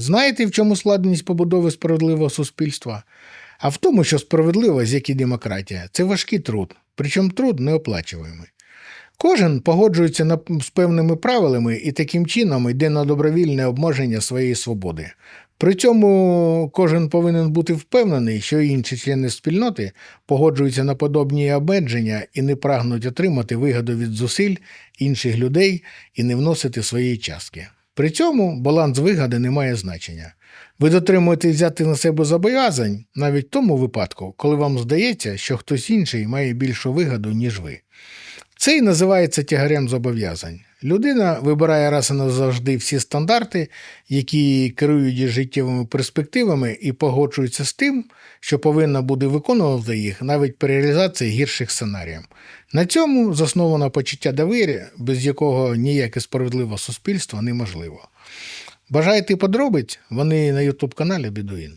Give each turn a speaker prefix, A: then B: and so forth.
A: Знаєте, в чому складність побудови справедливого суспільства? А в тому, що справедливість, як і демократія, це важкий труд, причому труд неоплачуваємий. Кожен погоджується на, з певними правилами і таким чином йде на добровільне обмеження своєї свободи. При цьому кожен повинен бути впевнений, що інші члени спільноти погоджуються на подобні обмеження і не прагнуть отримати вигоду від зусиль інших людей і не вносити своєї частки. При цьому баланс вигади не має значення. Ви дотримуєтесь взяти на себе зобов'язань навіть в тому випадку, коли вам здається, що хтось інший має більшу вигаду, ніж ви. Це і називається тягарем зобов'язань. Людина вибирає раз і назавжди всі стандарти, які керують життєвими перспективами, і погоджується з тим, що повинна буде виконувати їх навіть при реалізації гірших сценаріїв. На цьому засновано почуття довір'я, без якого ніяке справедливе суспільство неможливо. Бажаєте подробиць? Вони на YouTube каналі Бідуїн.